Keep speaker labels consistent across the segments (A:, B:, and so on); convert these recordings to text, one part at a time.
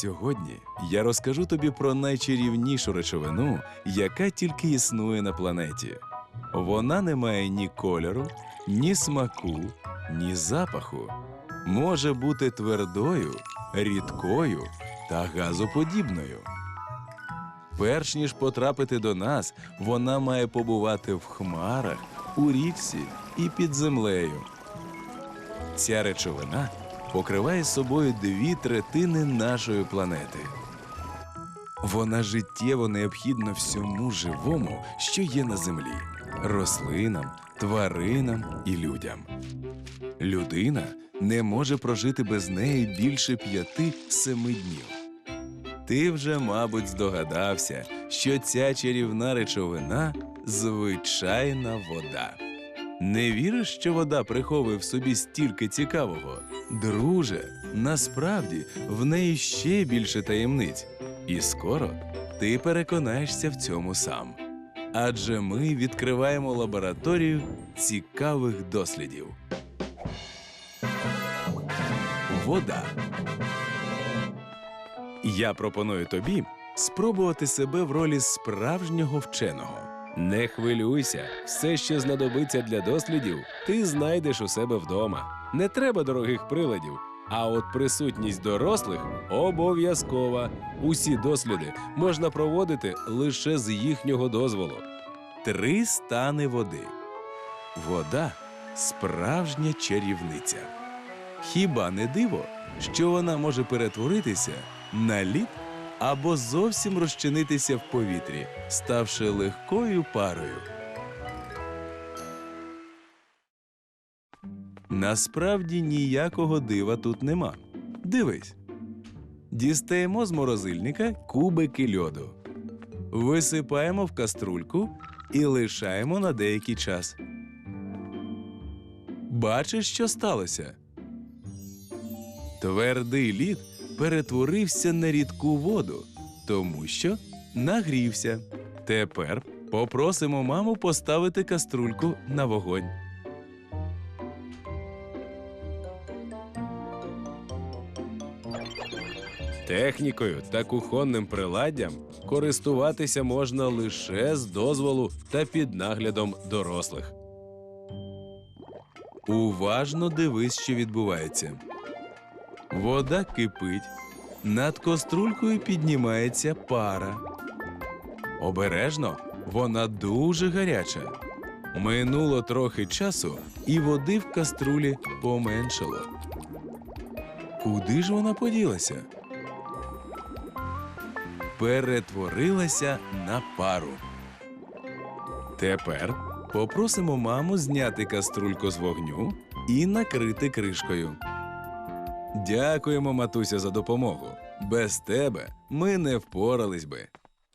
A: Сьогодні я розкажу тобі про найчарівнішу речовину, яка тільки існує на планеті. Вона не має ні кольору, ні смаку, ні запаху. Може бути твердою, рідкою та газоподібною. Перш ніж потрапити до нас, вона має побувати в хмарах, у річці і під землею. Ця речовина покриває собою дві третини нашої планети. Вона життєво необхідна всьому живому, що є на землі рослинам, тваринам і людям. Людина не може прожити без неї більше п'яти-семи днів. Ти вже, мабуть, здогадався, що ця чарівна речовина звичайна вода. Не віриш, що вода приховує в собі стільки цікавого? Друже, насправді в неї ще більше таємниць, і скоро ти переконаєшся в цьому сам. Адже ми відкриваємо лабораторію цікавих дослідів. Вода. Я пропоную тобі спробувати себе в ролі справжнього вченого.
B: Не хвилюйся, все, що знадобиться для дослідів, ти знайдеш у себе вдома. Не треба дорогих приладів. А от присутність дорослих обов'язкова. Усі досліди можна проводити лише з їхнього дозволу.
A: Три стани води. Вода справжня чарівниця. Хіба не диво, що вона може перетворитися на лід або зовсім розчинитися в повітрі, ставши легкою парою. Насправді ніякого дива тут нема. Дивись. Дістаємо з морозильника кубики льоду. Висипаємо в каструльку і лишаємо на деякий час. Бачиш, що сталося? Твердий лід перетворився на рідку воду, тому що нагрівся. Тепер попросимо маму поставити каструльку на вогонь.
B: Технікою та кухонним приладдям користуватися можна лише з дозволу та під наглядом дорослих.
A: Уважно дивись, що відбувається. Вода кипить, над каструлькою піднімається пара. Обережно, вона дуже гаряча. Минуло трохи часу, і води в каструлі поменшало. Куди ж вона поділася? Перетворилася на пару. Тепер попросимо маму зняти каструльку з вогню і накрити кришкою. Дякуємо, матуся, за допомогу. Без тебе ми не впорались би.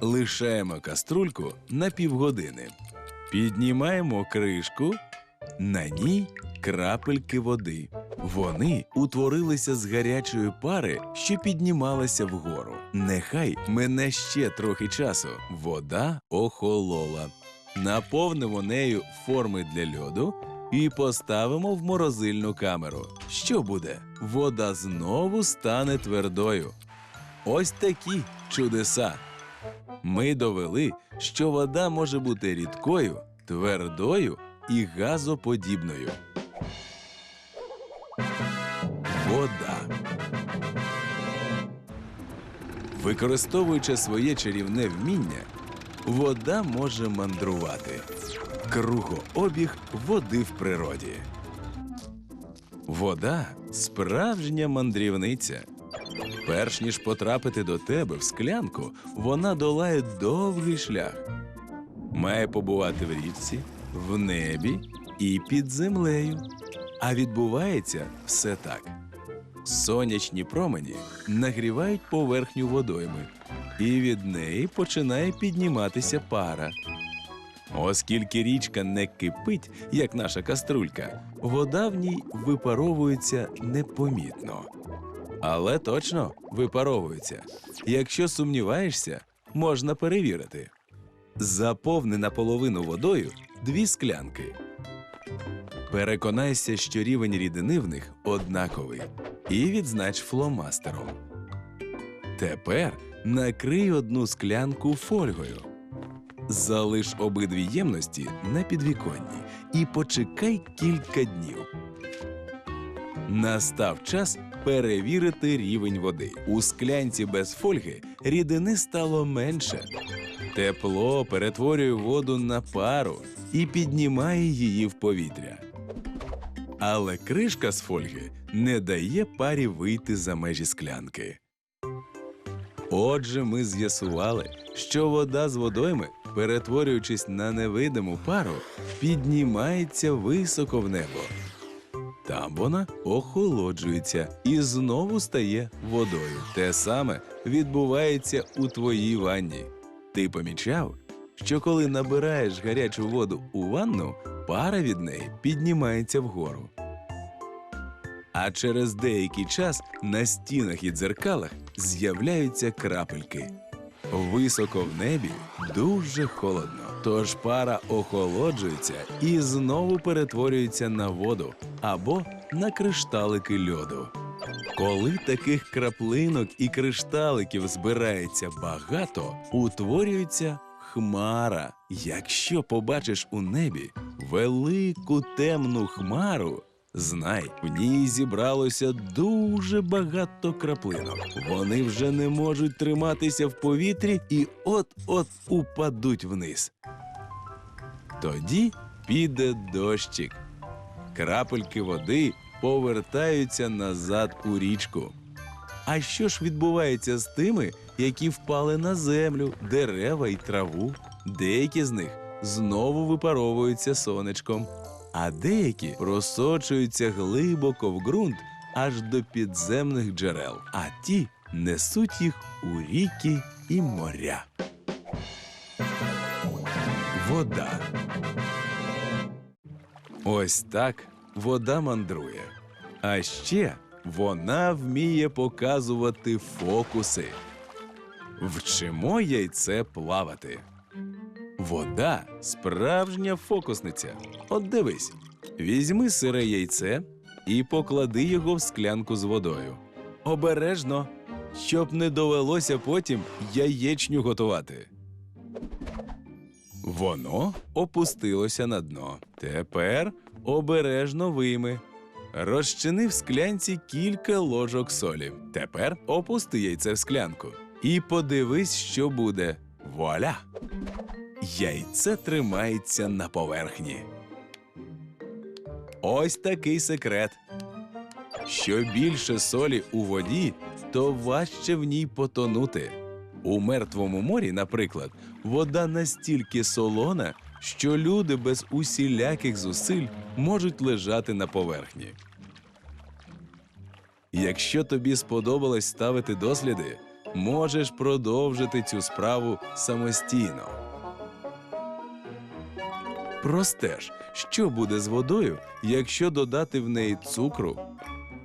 A: Лишаємо каструльку на півгодини. Піднімаємо кришку, на ній крапельки води. Вони утворилися з гарячої пари, що піднімалася вгору. Нехай мине ще трохи часу. Вода охолола. Наповнимо нею форми для льоду і поставимо в морозильну камеру. Що буде? Вода знову стане твердою. Ось такі чудеса. Ми довели, що вода може бути рідкою, твердою і газоподібною. Вода. Використовуючи своє чарівне вміння, вода може мандрувати. Кругообіг води в природі. Вода справжня мандрівниця. Перш ніж потрапити до тебе в склянку, вона долає довгий шлях. Має побувати в річці, в небі і під землею. А відбувається все так. Сонячні промені нагрівають поверхню водойми, і від неї починає підніматися пара. Оскільки річка не кипить, як наша каструлька, вода в ній випаровується непомітно. Але точно випаровується. Якщо сумніваєшся, можна перевірити. Заповни наполовину водою дві склянки. Переконайся, що рівень рідини в них однаковий, і відзнач фломастером. Тепер накрий одну склянку фольгою. Залиш обидві ємності на підвіконні і почекай кілька днів. Настав час перевірити рівень води. У склянці без фольги рідини стало менше. Тепло перетворює воду на пару і піднімає її в повітря. Але кришка з фольги не дає парі вийти за межі склянки. Отже, ми з'ясували, що вода з водойми, перетворюючись на невидиму пару, піднімається високо в небо. Там вона охолоджується і знову стає водою. Те саме відбувається у твоїй ванні. Ти помічав, що коли набираєш гарячу воду у ванну, пара від неї піднімається вгору. А через деякий час на стінах і дзеркалах з'являються крапельки. Високо в небі дуже холодно, тож пара охолоджується і знову перетворюється на воду або на кришталики льоду. Коли таких краплинок і кришталиків збирається багато, утворюється хмара. Якщо побачиш у небі велику темну хмару, знай, в ній зібралося дуже багато краплинок. Вони вже не можуть триматися в повітрі і от-от упадуть вниз. Тоді піде дощик. Крапельки води повертаються назад у річку. А що ж відбувається з тими, які впали на землю, дерева і траву? Деякі з них знову випаровуються сонечком, а деякі просочуються глибоко в ґрунт аж до підземних джерел, а ті несуть їх у ріки і моря. Вода. Ось так вода мандрує. А ще вона вміє показувати фокуси. Вчимо яйце плавати. Вода справжня фокусниця. От дивись, візьми сире яйце і поклади його в склянку з водою. Обережно, щоб не довелося потім яєчню готувати. Воно опустилося на дно. Тепер обережно вийми. Розчини в склянці кілька ложок солі. Тепер опусти яйце в склянку. І подивись, що буде. Вуаля! Яйце тримається на поверхні. Ось такий секрет. Що більше солі у воді, то важче в ній потонути. У мертвому морі, наприклад, вода настільки солона, що люди без усіляких зусиль можуть лежати на поверхні. Якщо тобі сподобалось ставити досліди, можеш продовжити цю справу самостійно. Простеж, що буде з водою, якщо додати в неї цукру,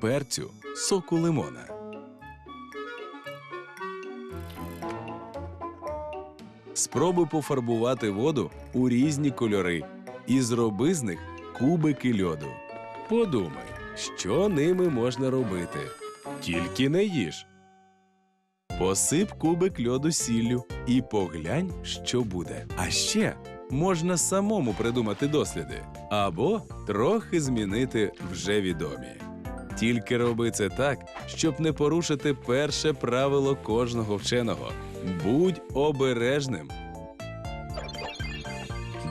A: перцю, соку лимона. Спробуй пофарбувати воду у різні кольори і зроби з них кубики льоду.
B: Подумай, що ними можна робити. Тільки не їж.
A: Посип кубик льоду сіллю і поглянь, що буде. А ще можна самому придумати досліди або трохи змінити вже відомі. Тільки роби це так, щоб не порушити перше правило кожного вченого будь обережним.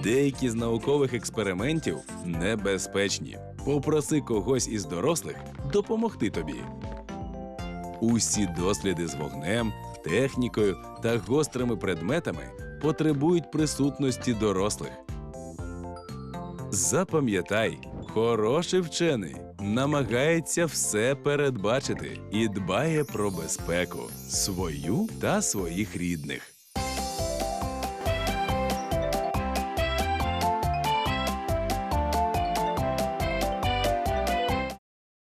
A: Деякі з наукових експериментів небезпечні. Попроси когось із дорослих допомогти тобі. Усі досліди з вогнем, технікою та гострими предметами потребують присутності дорослих. Запам'ятай, хороший вчений намагається все передбачити і дбає про безпеку свою та своїх рідних.